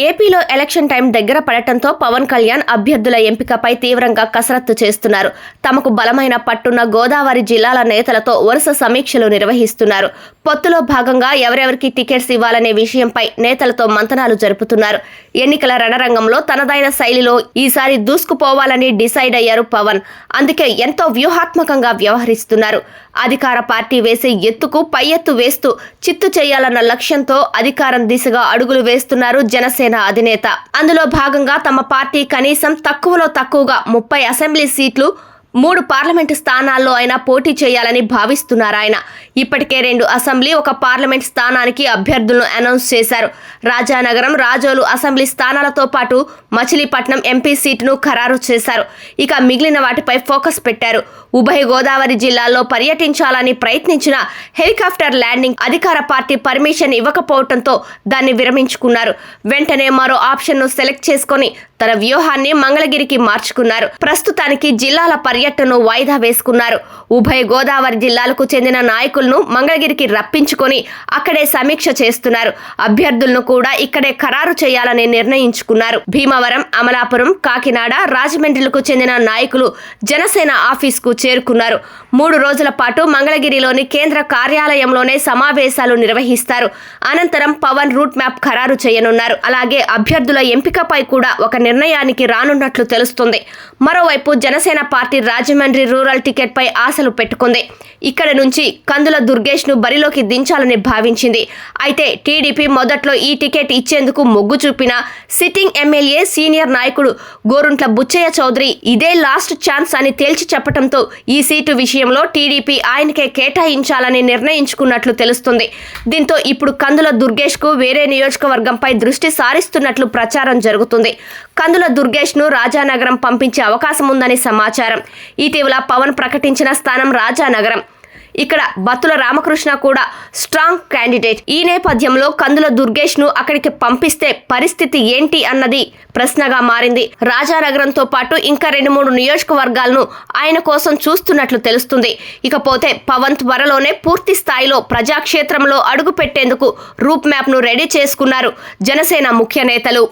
ఏపీలో election time దగ్గర పడటంతో పవన్ కళ్యాణ్ అభ్యర్థుల ఎంపికపై తీవ్రంగా కసరత్తు చేస్తున్నారు. తమకు బలమైన పట్టున్న గోదావరి జిల్లాల నేతలతో వరుస సమీక్షలు నిర్వహిస్తున్నారు. పొత్తులో భాగంగా ఎవరెవరికి టికెట్స్ ఇవ్వాలనే విషయంపై నేతలతో మంతనాలు జరుపుతున్నారు. ఎన్నికల రణరంగంలో తనదైన శైలిలో ఈసారి దూసుకుపోవాలని డిసైడ్ అయ్యారు పవన్. అందుకే ఎంతో వ్యూహాత్మకంగా వ్యవహరిస్తున్నారు. అధికార పార్టీ వేసే ఎత్తుకు పై ఎత్తు వేస్తూ చిత్తు చేయాలన్న లక్ష్యంతో అధికారం దిశగా అడుగులు వేస్తున్నారు జనసేన అధినేత. అందులో భాగంగా తమ పార్టీ కనీసం తక్కువలో తక్కువగా ముప్పై అసెంబ్లీ సీట్లు మూడు పార్లమెంటు స్థానాల్లో అయినా పోటీ చేయాలని భావిస్తున్నారు ఆయన. ఇప్పటికే రెండు అసెంబ్లీ ఒక పార్లమెంట్ స్థానానికి అభ్యర్థులను అనౌన్స్ చేశారు. రాజానగరం రాజోలు అసెంబ్లీ స్థానాలతో పాటు మచిలీపట్నం ఎంపీ సీటును ఖరారు చేశారు. ఇక మిగిలిన వాటిపై ఫోకస్ పెట్టారు. ఉభయ గోదావరి జిల్లాల్లో పర్యటించాలని ప్రయత్నించిన హెలికాప్టర్ ల్యాండింగ్ అధికార పార్టీ పర్మిషన్ ఇవ్వకపోవడంతో దాన్ని విరమించుకున్నారు. వెంటనే మరో ఆప్షన్ను సెలెక్ట్ చేసుకొని తన వ్యూహాన్ని మంగళగిరికి మార్చుకున్నారు. ప్రస్తుతానికి జిల్లాల పర్యటనను వాయిదా వేసుకున్నారు. ఉభయ గోదావరి జిల్లాలకు చెందిన నాయకులను మంగళగిరికి రప్పించుకొని అక్కడే సమీక్ష చేస్తున్నారు. అభ్యర్థులను కూడా ఇక్కడే ఖరారు చేయాలని నిర్ణయించుకున్నారు. భీమవరం అమలాపురం కాకినాడ రాజమండ్రిలకు చెందిన నాయకులు జనసేన ఆఫీస్కు చేరుకున్నారు. మూడు రోజుల పాటు మంగళగిరిలోని కేంద్ర కార్యాలయంలోనే సమావేశాలు నిర్వహిస్తారు. అనంతరం పవన్ రూట్ మ్యాప్ ఖరారు చేయనున్నారు. అలాగే అభ్యర్థుల ఎంపికపై కూడా ఒక నిర్ణయానికి రానున్నట్లు తెలుస్తుంది. మరోవైపు జనసేన పార్టీ రాజమండ్రి రూరల్ టికెట్పై ఆశలు పెట్టుకుంది. ఇక్కడ నుంచి కందుల దుర్గేష్ను బరిలోకి దించాలని భావించింది. అయితే టీడీపీ మొదట్లో ఈ టికెట్ ఇచ్చేందుకు మొగ్గు చూపిన సిట్టింగ్ ఎమ్మెల్యే సీనియర్ నాయకుడు గోరుంట్ల బుచ్చయ్య చౌదరి ఇదే లాస్ట్ ఛాన్స్ అని తేల్చి చెప్పడంతో ఈ సీటు విషయంలో టీడీపీ ఆయనకే కేటాయించాలని నిర్ణయించుకున్నట్లు తెలుస్తుంది. దీంతో ఇప్పుడు కందుల దుర్గేష్కు వేరే నియోజకవర్గంపై దృష్టి సారిస్తున్నట్లు ప్రచారం జరుగుతుంది. కందుల దుర్గేష్ను రాజానగరం పంపించే అవకాశం ఉందని సమాచారం. ఇటీవల పవన్ ప్రకటించిన స్థానం రాజానగరం. ఇక్కడ బత్తుల రామకృష్ణ కూడా స్ట్రాంగ్ క్యాండిడేట్. ఈ నేపథ్యంలో కందుల దుర్గేష్ను అక్కడికి పంపిస్తే పరిస్థితి ఏంటి అన్నది ప్రశ్నగా మారింది. రాజానగరంతో పాటు ఇంకా రెండు మూడు నియోజకవర్గాలను ఆయన కోసం చూస్తున్నట్లు తెలుస్తుంది. ఇకపోతే పవన్ త్వరలోనే పూర్తి స్థాయిలో ప్రజాక్షేత్రంలో అడుగు పెట్టేందుకు రూప్ మ్యాప్ను రెడీ చేసుకున్నారు జనసేన ముఖ్య నేతలు.